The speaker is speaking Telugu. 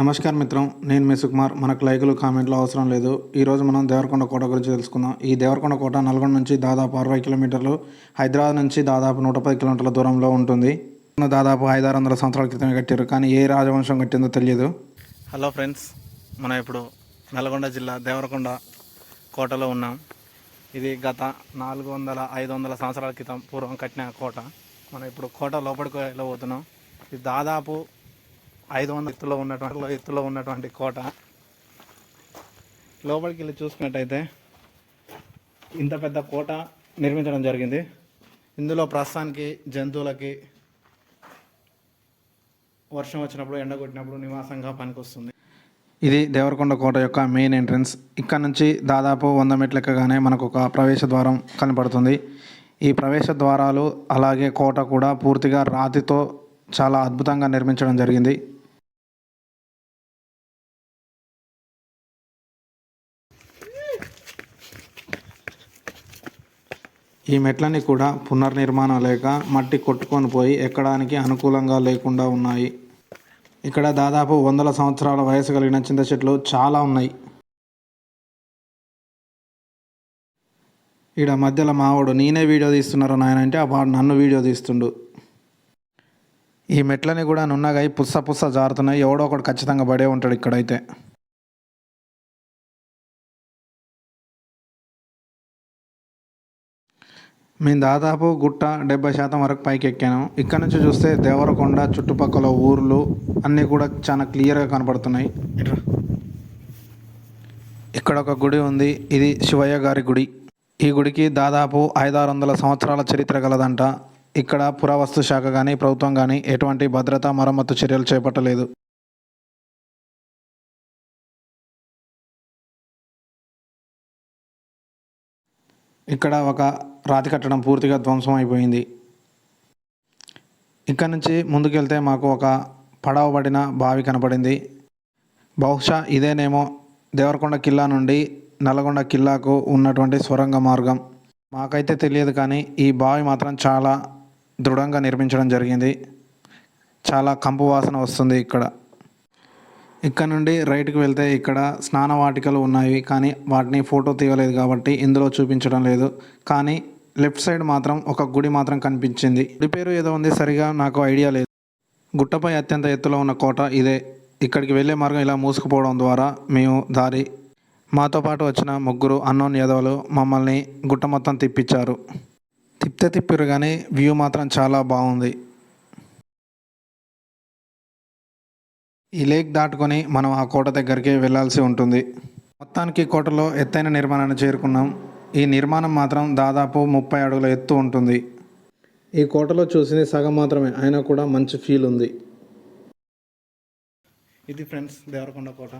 నమస్కారం మిత్రం నేను మీ సుకుమార్. మనకు లైకులు కామెంట్లు అవసరం లేదు. ఈరోజు మనం దేవరకొండ కోట గురించి తెలుసుకుందాం. ఈ దేవరకొండ కోట నల్గొండ నుంచి దాదాపు అరవై కిలోమీటర్లు హైదరాబాద్ నుంచి దాదాపు నూట పది కిలోమీటర్ల దూరంలో ఉంటుంది. దాదాపు ఐదారు వందల సంవత్సరాల క్రితమే కట్టారు కానీ ఏ రాజవంశం కట్టిందో తెలియదు. హలో ఫ్రెండ్స్ మనం ఇప్పుడు నల్గొండ జిల్లా దేవరకొండ కోటలో ఉన్నాం. ఇది గత నాలుగు వందల ఐదు వందల సంవత్సరాల క్రితం పూర్వం కట్టిన కోట. మనం ఇప్పుడు కోట లోపలికి వెళ్ళబోతున్నాం. ఇది దాదాపు ఐదు వందల ఎత్తులో ఉన్నటువంటి ఎత్తులో ఉన్నటువంటి కోట. లోపలికి వెళ్ళి చూసుకున్నట్టయితే ఇంత పెద్ద కోట నిర్మించడం జరిగింది. ఇందులో ప్రస్తుతానికి జంతువులకి వర్షం వచ్చినప్పుడు ఎండ కొట్టినప్పుడు నివాసంగా పనికొస్తుంది. ఇది దేవరకొండ కోట యొక్క మెయిన్ ఎంట్రన్స్. ఇక్కడ నుంచి దాదాపు వంద మెట్లెక్కగానే మనకు ఒక ప్రవేశ ద్వారం కనపడుతుంది. ఈ ప్రవేశ ద్వారాలు అలాగే కోట కూడా పూర్తిగా రాతితో చాలా అద్భుతంగా నిర్మించడం జరిగింది. ఈ మెట్లని కూడా పునర్నిర్మాణం లేక మట్టి కొట్టుకొని పోయి ఎక్కడానికి అనుకూలంగా లేకుండా ఉన్నాయి. ఇక్కడ దాదాపు వందల సంవత్సరాల వయసు కలిగిన చింత చెట్లు చాలా ఉన్నాయి. ఈడ మధ్యలో మావాడు నేనే వీడియో తీస్తున్నారు నాయన అంటే ఆ వాడు నన్ను వీడియో తీస్తుండు. ఈ మెట్లని కూడా నున్నగాయి పుస్స పుస్స జారుతున్నాయి. ఎవడో ఒకడు ఖచ్చితంగా పడే ఉంటాడు ఇక్కడైతే. మేము దాదాపు గుట్ట డెబ్బై శాతం వరకు పైకి ఎక్కాను. ఇక్కడ నుంచి చూస్తే దేవరకొండ చుట్టుపక్కల ఊర్లు అన్నీ కూడా చాలా క్లియర్గా కనపడుతున్నాయి. ఇక్కడ ఒక గుడి ఉంది. ఇది శివయ్య గారి గుడి. ఈ గుడికి దాదాపు ఐదారు వందల సంవత్సరాల చరిత్ర గలదంట. ఇక్కడ పురావస్తు శాఖ కానీ ప్రభుత్వం కానీ ఎటువంటి భద్రతా మరమ్మతు చర్యలు చేపట్టలేదు. ఇక్కడ ఒక రాతి కట్టడం పూర్తిగా ధ్వంసం అయిపోయింది. ఇక్కడ నుంచి ముందుకెళ్తే మాకు ఒక పడవబడిన బావి కనపడింది. బహుశా ఇదేనేమో దేవరకొండ కిల్లా నుండి నల్గొండ కిల్లాకు ఉన్నటువంటి స్వరంగ మార్గం. మాకైతే తెలియదు కానీ ఈ బావి మాత్రం చాలా దృఢంగా నిర్మించడం జరిగింది. చాలా కంపు వాసన వస్తుంది ఇక్కడ. ఇక్కడ నుండి రైట్కి వెళ్తే ఇక్కడ స్నాన వాటికలు ఉన్నాయి కానీ వాటిని ఫోటో తీయలేదు కాబట్టి ఇందులో చూపించడం లేదు. కానీ లెఫ్ట్ సైడ్ మాత్రం ఒక గుడి మాత్రం కనిపించింది. గుడి పేరు ఏదో ఉంది సరిగా నాకు ఐడియా లేదు. గుట్టపై అత్యంత ఎత్తులో ఉన్న కోట ఇదే. ఇక్కడికి వెళ్ళే మార్గం ఇలా మూసుకుపోవడం ద్వారా మేము దారి. మాతో పాటు వచ్చిన ముగ్గురు అన్నోన్ యాదవులు మమ్మల్ని గుట్ట మొత్తం తిప్పించారు. తిప్పితే తిప్పారు కానీ వ్యూ మాత్రం చాలా బాగుంది. ఈ లేక్ దాటుకొని మనం ఆ కోట దగ్గరికి వెళ్ళాల్సి ఉంటుంది. మొత్తానికి కోటలో ఎత్తైన నిర్మాణాన్ని చేరుకున్నాం. ఈ నిర్మాణం మాత్రం దాదాపు ముప్పై అడుగుల ఎత్తు ఉంటుంది. ఈ కోటలో చూసింది సగం మాత్రమే అయినా కూడా మంచి ఫీల్ ఉంది. ఇది ఫ్రెండ్స్ దేవరకొండ కోట.